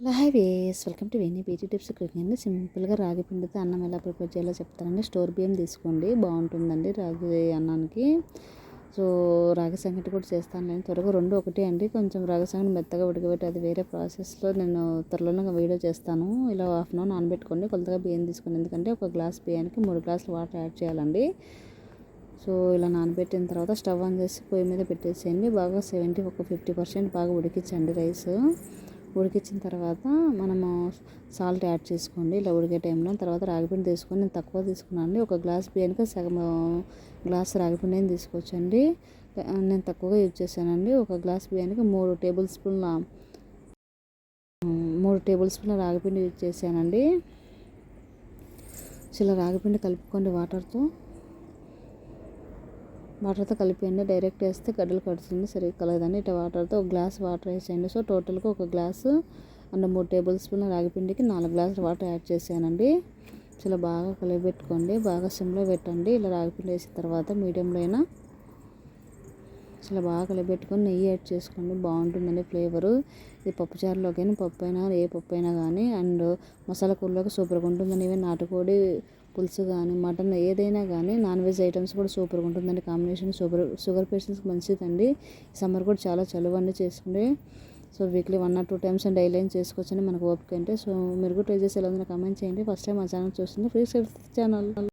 Hello hi ways. Welcome to వెన్నీ beauty tips cooking అండి. సింపుల్గా రాగి పిండితో అన్నం ఎలా ప్రిపేర్ చేయాలో చెప్తానండి. స్టోర్ బియ్యం తీసుకోండి. బాగుంటుందండి రాగి అన్నానికి. సో రాగి సంగటి కూడా చేస్తాను నేను త్వరగా రెండు ఒకటి అండి. కొంచెం రాగి సంగటి మెత్తగా ఉడకబెట్టి అది వేరే ప్రాసెస్లో నేను త్వరలోనే వీడియో చేస్తాను. ఇలా హాఫ్ అన్ అవర్ నానబెట్టుకోండి. కొలతగా బియ్యం తీసుకోండి. ఎందుకంటే ఒక గ్లాస్ బియ్యానికి మూడు గ్లాసులు వాటర్ యాడ్ చేయాలండి. సో ఇలా నానబెట్టిన తర్వాత స్టవ్ ఆన్ చేసి పొయ్యి మీద పెట్టేసేయండి. బాగా సెవెంటీ ఒక ఫిఫ్టీ పర్సెంట్ బాగా ఉడికించండి రైస్. ఉడికించిన తర్వాత మనము సాల్ట్ యాడ్ చేసుకోండి. ఇలా ఉడికే టైంలో తర్వాత రాగిపిండి తీసుకొని నేను తక్కువ తీసుకున్నానండి. ఒక గ్లాస్ బియ్యానికి సగం గ్లాస్ రాగిపిండి తీసుకోవచ్చండి. నేను తక్కువగా యూజ్ చేశానండి. ఒక గ్లాస్ బియ్యానికి మూడు టేబుల్ స్పూన్ల మూడు టేబుల్ స్పూన్ల రాగిపిండి యూజ్ చేశానండి. ఇలా రాగిపిండి కలుపుకోండి వాటర్తో. వాటర్తో కలిపియండి డైరెక్ట్ వేస్తే గడ్డలు కడుతుంది సరిగ్గా కలగదండి. ఇట్లా వాటర్తో ఒక గ్లాస్ వాటర్ వేసేయండి. సో టోటల్గా ఒక గ్లాసు అండ్ మూడు టేబుల్ స్పూన్ రాగిపిండికి నాలుగు గ్లాసులు వాటర్ యాడ్ చేసానండి చాలా బాగా కలిపెట్టుకోండి బాగా సిమ్లో పెట్టండి. ఇలా రాగిపిండి వేసిన తర్వాత మీడియంలో అయినా చాలా బాగా కలిపెట్టుకొని నెయ్యి యాడ్ చేసుకోండి. బాగుంటుందండి ఫ్లేవరు. ఇది పప్పుచారులోకైనా పప్పు అయినా ఏ పప్పు అయినా కానీ అండ్ మసాలా కూరలోకి సూపర్గా ఉంటుందండి. ఇవే నాటుకోడి పులుసు కానీ మటన్ ఏదైనా కానీ నాన్ వెజ్ ఐటమ్స్ కూడా సూపర్గా ఉంటుందండి. కాంబినేషన్ సూపర్ షుగర్ పేషెంట్స్కి మంచిదండి. సమ్మర్ కూడా చాలా చలువండి చేసుకుంటే. So weekly one or two times and daily చేసుకోవచ్చండి మనకు ఓపిక అంటే సో మీరు కూడా ట్రై చేసి ఎలా ఉందో కామెంట్ చేయండి. ఫస్ట్ టైం మా ఛానల్ చూస్తుంది. Free channel